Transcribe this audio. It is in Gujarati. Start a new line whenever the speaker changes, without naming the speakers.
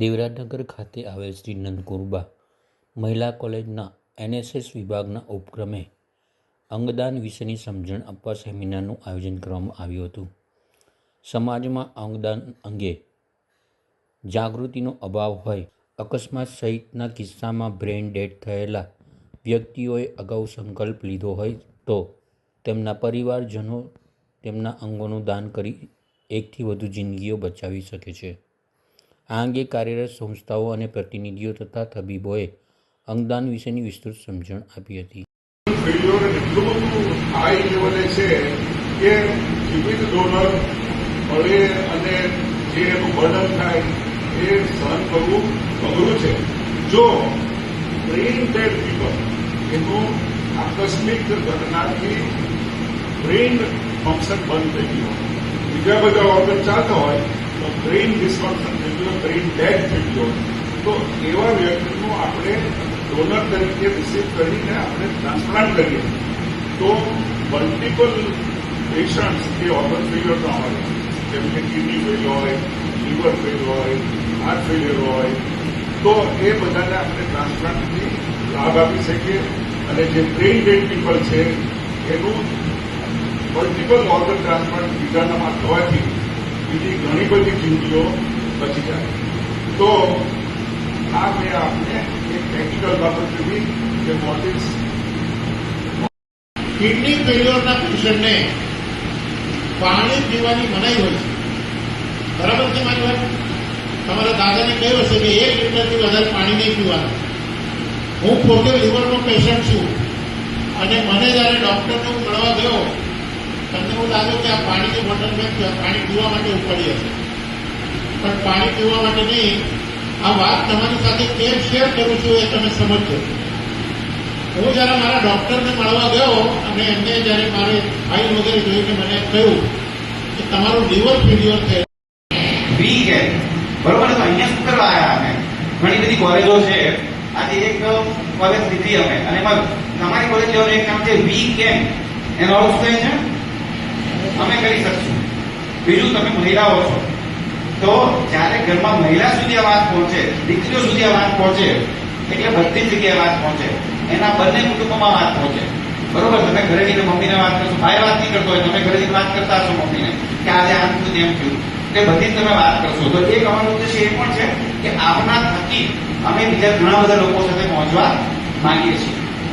દેવરાજનગર ખાતે આવેલ શ્રી નંદકુરબા મહિલા કોલેજના એનએસએસ વિભાગના ઉપક્રમે અંગદાન વિશેની સમજણ આપવા સેમિનારનું આયોજન કરવામાં આવ્યું હતું. સમાજમાં અંગદાન અંગે જાગૃતિનો અભાવ હોય, અકસ્માત સહિતના કિસ્સામાં બ્રેઇન ડેડ થયેલા વ્યક્તિઓએ અગાઉ સંકલ્પ લીધો હોય તો તેમના પરિવારજનો તેમના અંગોનું દાન કરી એકથી વધુ જિંદગીઓ બચાવી શકે છે. આ અંગે કાર્યરત સંસ્થાઓ અને પ્રતિનિધિઓ તથા તબીબોએ અંગદાન વિશેની વિસ્તૃત સમજણ આપી હતી.
એટલું બધું હાઈ છે કે વિવિધ ડોનર મળે અને જે એનું બર્ડન થાય એ સહન છે. જો બ્રેઇન ડેડ આકસ્મિક ઘટનાથી બ્રેઇન ફંક્શન બંધ થઈ ગયું બીજા બધા ઓર્ગન ચાલતા હોય બ્રેઇન ડિસફંક્શન થઈ બ્રેઇન ડેડ થઈ ગયો. તો એવા વ્યક્તિનું આપણે ડોનર તરીકે રિસીવ કરીને આપણે ટ્રાન્સપ્લાન્ટ કરીએ. તો મલ્ટિપલ પેશન્ટ્સ એ ઓર્ગન ફેલ્યોરના હોય જેમ કે કિડની ફેલ હોય લીવર ફેલ હોય હાર્ટ ફેલ્યોર હોય. તો એ બધાને આપણે ટ્રાન્સપ્લાન્ટથી લાભ આપી શકીએ. અને જે બ્રેઇન ડેડ પીપલ છે, એનું મલ્ટિપલ ઓર્ગન ટ્રાન્સપ્લાન્ટ બીજાનામાં થવાથી બીજી ઘણી બધી જિંદગીઓ બચી જાય. તો આ મેં આપને એક ટેકનિકલ બાબત કીધી કે વોટ ઇઝ
કિડની ફેલ્યોરના પેશન્ટને પાણી પીવાની મનાઈ હોય છે. બરાબર છે મારી વાત? તમારા દાદાને કહ્યું હશે કે એક લીટરથી વધારે પાણી નહીં પીવાનું. હું પોતે લીવરનો પેશન્ટ છું. અને મને જ્યારે ડોક્ટરને હું મળવા ગયો તમને એવું લાગ્યું કે આ પાણીની બોટલ મેં પાણી પીવા માટે ઉપાડી હશે પણ પાણી પીવા માટે નહીં, આ વાત તમારી સાથે કેમ શેર કરું છું, એ તમે સમજજો. હું જયારે મારા ડોક્ટરને મળવા ગયો, અને એમને જ્યારે મારે ફાઇલ વગેરે જોઈને મને કહ્યું કે તમારું લીવર ફેલ્યોર છે
બી કે બરોબર, તો અહીંયા શું કરવા આવ્યા અમે? ઘણી બધી કોલેજો છે. આજે એક કોલેજ લીધી અમે. અને એમાં તમારી કોલેજ લેવાનું એક નામ છે વી કેમ એનો અર્થ થાય છે? બીજું તમે મહિલાઓ છો. તો જ્યારે ઘરમાં મહિલા સુધી આ વાત પહોંચે, દીકરીઓ સુધી આ વાત પહોંચે, એટલે બધી જગ્યાએ વાત પહોંચે. એના બંને કુટુંબમાં વાત પહોંચે. બરોબર, તમે ઘરે જઈને મમ્મીને વાત કરશો, ભાઈ વાત નહીં કરતો હોય, તમે ઘરે જઈને વાત કરતા હશો મમ્મીને, કે આજે આમ થયું એમ થયું. તે બધી તમે વાત કરશો. તો એક અમારો ઉદ્દેશ એ પણ છે કે આપના થકી અમે બીજા ઘણા બધા લોકો સાથે પહોંચવા માંગીએ છીએ.